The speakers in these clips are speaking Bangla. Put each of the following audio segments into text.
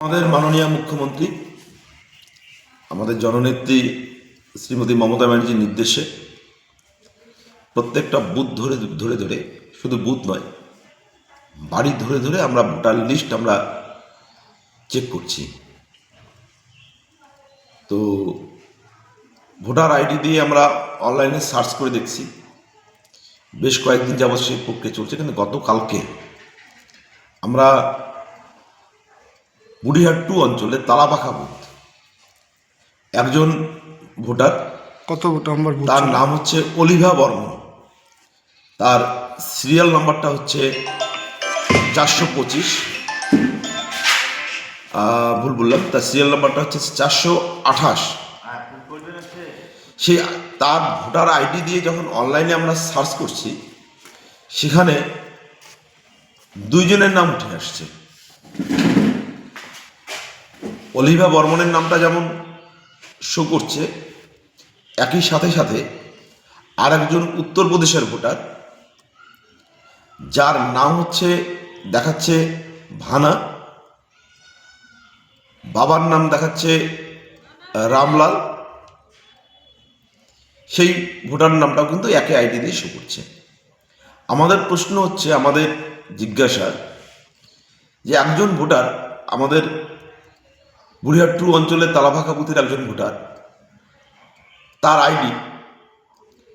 আমাদের মাননীয় মুখ্যমন্ত্রী, আমাদের জননেত্রী শ্রীমতী মমতা ব্যানার্জির নির্দেশে প্রত্যেকটা বুথ ধরে ধরে ধরে, শুধু বুথ নয়, বাড়ি ধরে ধরে আমরা ভোটার লিস্ট আমরা চেক করছি। তো ভোটার আইডি দিয়ে আমরা অনলাইনে সার্চ করে দেখছি। বেশ কয়েকদিন যাবৎ সেই প্রক্রিয়া চলছে, কিন্তু গতকালকে আমরা বুড়িহাট টু অঞ্চলে তালাপাখা বুথ। একজন ভোটার কত নম্বর তার নাম হচ্ছে অলিভা বর্মন। তার সিরিয়াল নাম্বারটা হচ্ছে চারশো পঁচিশ। ভুল বললাম তার সিরিয়াল নাম্বারটা হচ্ছে চারশো আঠাশ। সেই তার ভোটার আইডি দিয়ে যখন অনলাইনে আমরা সার্চ করছি সেখানে দুইজনের নাম উঠে আসছে। অলিভা বর্মনের নামটা যেমন শো করছে, একই সাথে সাথে আর একজন উত্তরপ্রদেশের ভোটার, যার নাম হচ্ছে, দেখাচ্ছে ভানা, বাবার নাম দেখাচ্ছে রামলাল, সেই ভোটার নামটাও কিন্তু একই আইডি দিয়ে শো করছে। আমাদের প্রশ্ন হচ্ছে, আমাদের জিজ্ঞাসা যে একজন ভোটার আমাদের বুড়িহাট টু অঞ্চলের তালাভাকা বুথের একজন ভোটার। তার আইডি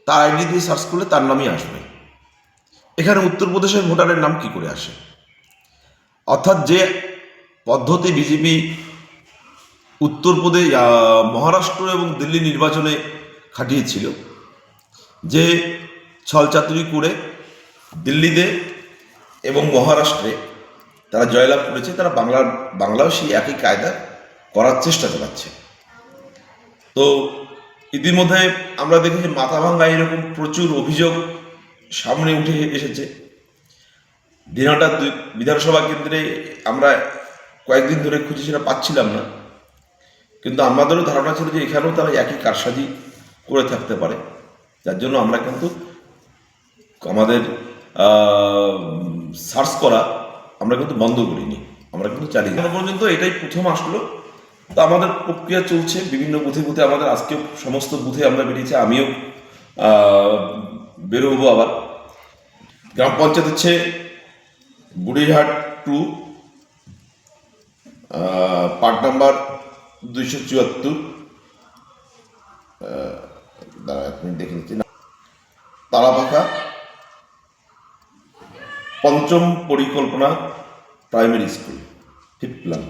তার আইডি দিয়ে সার্চ করলে তার নামই আসবে। এখানে উত্তরপ্রদেশের ভোটারের নাম কি করে আসে? অর্থাৎ যে পদ্ধতি বিজেপি উত্তরপ্রদেশ মহারাষ্ট্র এবং দিল্লি নির্বাচনে খাটিয়েছিল, যে ছলচাতুরি করে দিল্লিতে এবং মহারাষ্ট্রে তারা জয়লাভ করেছে, তারা বাংলার বাংলাও সেই একই কায়দা করার চেষ্টা চালাচ্ছে। তো ইতিমধ্যে আমরা দেখেছি মাথা ভাঙ্গা এরকম প্রচুর অভিযোগ সামনে উঠে এসেছে। দিনহাটা বিধানসভা কেন্দ্রে আমরা কয়েকদিন ধরে খুঁজেছিলাম পাচ্ছিলাম না। কিন্তু আমাদেরও ধারণা ছিল যে এখানেও তারা একই কারসাজি করে থাকতে পারে। যার জন্য আমরা কিন্তু আমাদের সার্চ করা আমরা কিন্তু বন্ধ করিনি। আমরা কিন্তু চালিয়ে পর্যন্ত এটাই প্রথম আসলো। তো আমাদের প্রক্রিয়া চলছে, বিভিন্ন বুথে বুথে আমাদের আজকে সমস্ত বুথে আমরা বেরিয়েছি, আমিও বেরোবো আবার। গ্রাম পঞ্চায়েত হচ্ছে বুড়িহাট টু পার্ট নাম্বার দুইশো চুয়াত্তর। দাঁড়া এক মিনিট, দেখে নিচ্ছি। না তালাপাখা পঞ্চম পরিকল্পনা প্রাইমারি স্কুল প্ল্যান